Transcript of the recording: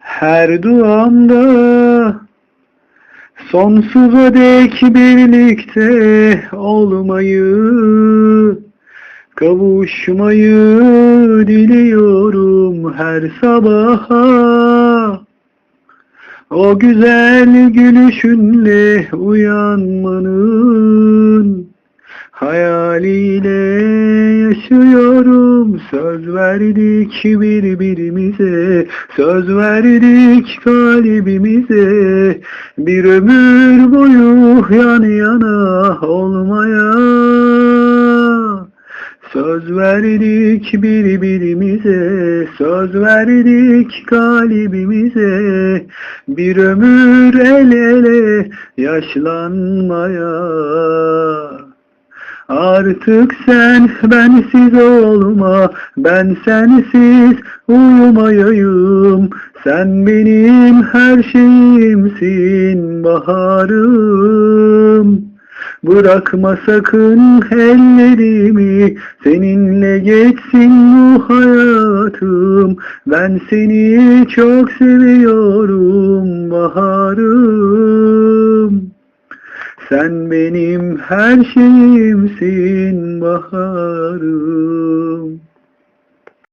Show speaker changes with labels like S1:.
S1: Her duamda sonsuza dek birlikte olmayı, kavuşmayı diliyorum her sabaha. O güzel gülüşünle uyanmanın hayaliyle yaşıyorum. Söz verdik birbirimize, söz verdik kalbimize. Bir ömür boyu yan yana olmaya. Söz verdik birbirimize, söz verdik kalbimize, bir ömür el ele yaşlanmaya. Artık sen bensiz olma, ben sensiz uyumayayım. Sen benim her şeyimsin baharım. Bırakma sakın ellerimi, seninle geçsin bu hayatım. Ben seni çok seviyorum Sen benim her şeyimsin baharım.